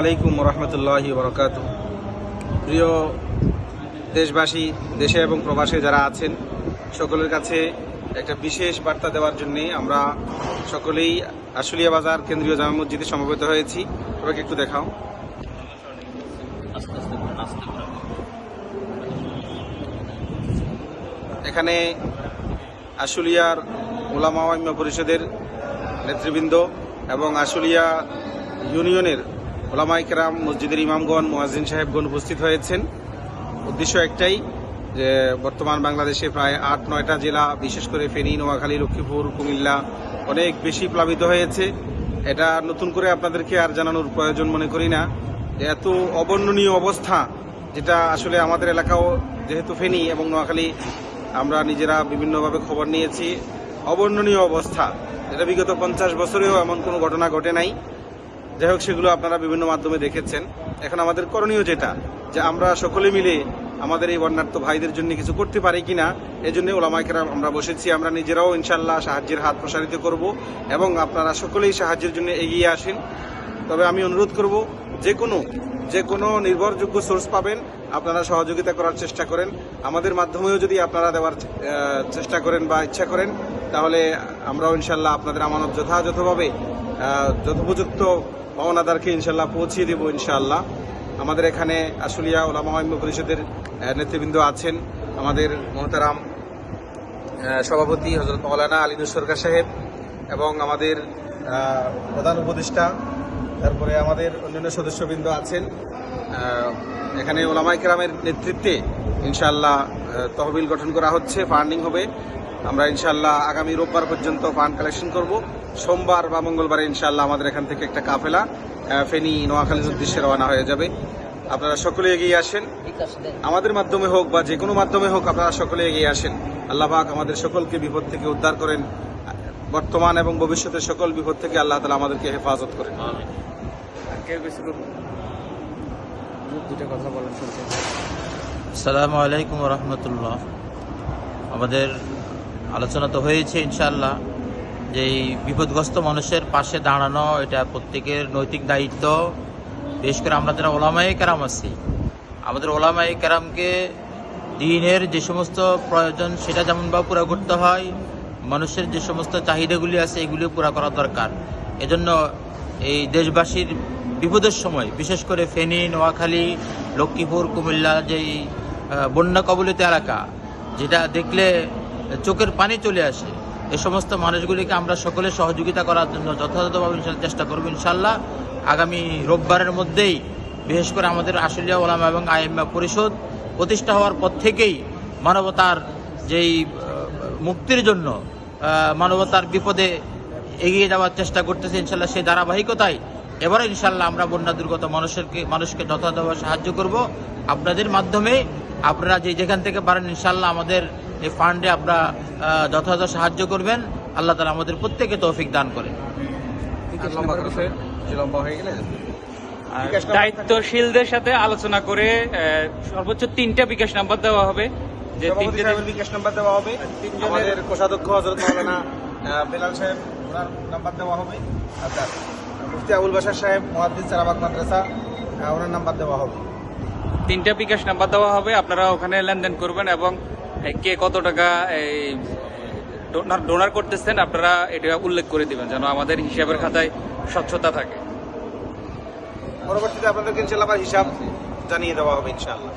আলাইকুম রহমতুল্লাহি বরকাত প্রিয় দেশবাসী, দেশে এবং প্রবাসে যারা আছেন, সকলের কাছে একটা বিশেষ বার্তা দেওয়ার জন্যে আমরা সকলেই আশুলিয়া বাজার কেন্দ্রীয় জামা মসজিদে সমবেত হয়েছি। সবাইকে একটু দেখাও। এখানে আশুলিয়ার ওলামা পরিষদের নেতৃবৃন্দ এবং আশুলিয়া ইউনিয়নের ওলামাই কেরাম, মসজিদের ইমামগণ মোয়াজিন সাহেবগণ উপস্থিত হয়েছেন। উদ্দেশ্য একটাই যে বর্তমান বাংলাদেশে প্রায় আট, নয়টা জেলা, বিশেষ করে ফেনী, নোয়াখালী, লক্ষ্মীপুর, কুমিল্লা অনেক বেশি প্লাবিত হয়েছে। এটা নতুন করে আপনাদেরকে আর জানানোর প্রয়োজন মনে করি না। এত অবর্ণনীয় অবস্থা যেটা আসলে আমাদের এলাকাও, যেহেতু ফেনী এবং নোয়াখালী, আমরা নিজেরা বিভিন্নভাবে খবর নিয়েছি। অবর্ণনীয় অবস্থা। এটা বিগত পঞ্চাশ বছরেও এমন কোনো ঘটনা ঘটে নাই। যাই হোক, সেগুলো আপনারা বিভিন্ন মাধ্যমে দেখেছেন। এখন আমাদের করণীয় যেটা, যে আমরা সকলে মিলে আমাদের এই বন্যার্থ ভাইদের জন্য কিছু করতে পারি কিনা এই জন্য ওলামাইকেরা আমরা বসেছি। আমরা নিজেরাও ইনশাল্লাহ সাহায্যের হাত প্রসারিত করব এবং আপনারা সকলেই সাহায্যের জন্য এগিয়ে আসেন। তবে আমি অনুরোধ করব, যে কোনো যে কোনো নির্ভরযোগ্য সোর্স পাবেন, আপনারা সহযোগিতা করার চেষ্টা করেন। আমাদের মাধ্যমেও যদি আপনারা দেওয়ার চেষ্টা করেন বা ইচ্ছা করেন, তাহলে আমরাও ইনশাল্লাহ আপনাদের আমানত যথাযথভাবে যথোপযুক্ত পাওনাদারকে ইনশাল্লাহ পৌঁছিয়ে দেব ইনশাআল্লাহ। আমাদের এখানে আশুলিয়া ওলামা ওয়াইম্য পরিষদের নেতৃবৃন্দ আছেন। আমাদের মহতারাম সভাপতি হজরত মৌলানা আলিনুর সরকার সাহেব এবং আমাদের প্রধান উপদেষ্টা, তারপরে আমাদের অন্যান্য সদস্যবৃন্দ আছেন। এখানে ওলামাই কেরামের নেতৃত্বে ইনশাআল্লাহ তহবিল গঠন করা হচ্ছে, ফান্ডিং হবে। আমরা ইনশাল্লাহ আগামী রোববার পর্যন্ত ফান্ড কালেকশন করব। সোমবার বা মঙ্গলবারে ইনশাল্লাহ আমাদের এখান থেকে একটা কাফেলা ফেনী নোয়াখালীর উদ্দেশ্যে রওনা হয়ে যাবে। আপনারা সকলে এগিয়ে আসেন। আমাদের মাধ্যমে হোক বা যে কোনো মাধ্যমে হোক আপনারা সকলে এগিয়ে আসেন। আল্লাহ পাক আমাদের সকলকে বিপদ থেকে উদ্ধার করেন। বর্তমান এবং ভবিষ্যতের সকল বিপদ থেকে আল্লাহ তালা আমাদেরকে হেফাজত করেন। আসসালামু আলাইকুম রহমতুল্লাহ। আমাদের আলোচনা তো হয়েছে ইনশাল্লাহ যে এই বিপদগ্রস্ত মানুষের পাশে দাঁড়ানো, এটা প্রত্যেকের নৈতিক দায়িত্ব। বিশেষ করে আমরা যারা ওলামাই কেরাম আছি, আমাদের ওলামাই কেরামকে দিনের যে সমস্ত প্রয়োজন সেটা যেমনভাবে পুরো করতে হয়, মানুষের যে সমস্ত চাহিদাগুলি আছে এগুলিও পুরো করা দরকার। এজন্য এই দেশবাসীর বিপদের সময়, বিশেষ করে ফেনী, নোয়াখালী, লক্ষ্মীপুর, কুমিল্লা যেই বন্যা কবলিত এলাকা, যেটা দেখলে চোখের পানি চলে আসে। এ সমস্ত মানুষগুলিকে আমরা সকলে সহযোগিতা করার জন্য যথাযথভাবে চেষ্টা করব ইনশাল্লাহ। আগামী রোববারের মধ্যেই, বিশেষ করে আমাদের আশুলিয়া ওলামা এবং আইএমএ পরিষদ প্রতিষ্ঠা হওয়ার পর থেকেই মানবতার যেই মুক্তির জন্য মানবতার বিপদে এগিয়ে যাওয়ার চেষ্টা করতেছে ইনশাল্লাহ সেই ধারাবাহিকতায়। এবারে ইনশাল্লাহ আমরা বন্যা দুর্গত মানুষেরকে মানুষকে যথাযথভাবে সাহায্য করব। আপনাদের মাধ্যমে আপনারা যে যেখান থেকে পারেন ইনশাল্লাহ আমাদের এই ফান্ডে আপনারা যথাযথ সাহায্য করবেন। আল্লাহ তালা আমাদের প্রত্যেকে তৌফিক দান করেন হয়ে দায়িত্বশীলদের সাথে আলোচনা করে সর্বোচ্চ তিনটা বিকাশ নাম্বার দেওয়া হবে। যে সাহেবের বিকাশ নাম্বার দেওয়া হবে। আমাদের কোষাধ্যক্ষ হজরত মাওলানা আহ, বেলাল সাহেব ওনার নাম্বার দেওয়া হবে। আচ্ছা মুফতি আবুল বাসার সাহেব মহাদ্দিস সারাবাগ মাদ্রাসা ওনার নাম্বার দেওয়া হবে। তিনটা বিকাশ নাম্বার দেওয়া হবে, আপনারা ওখানে লেনদেন করবেন এবং কে কত টাকা এই ডোনার করতেছেন, আপনারা এটা উল্লেখ করে দিবেন যেন আমাদের হিসাবের খাতায় স্বচ্ছতা থাকে। পরবর্তীতে আপনাদেরকে ইনশাল্লাহ হিসাব জানিয়ে দেওয়া হবে ইনশাআল্লাহ।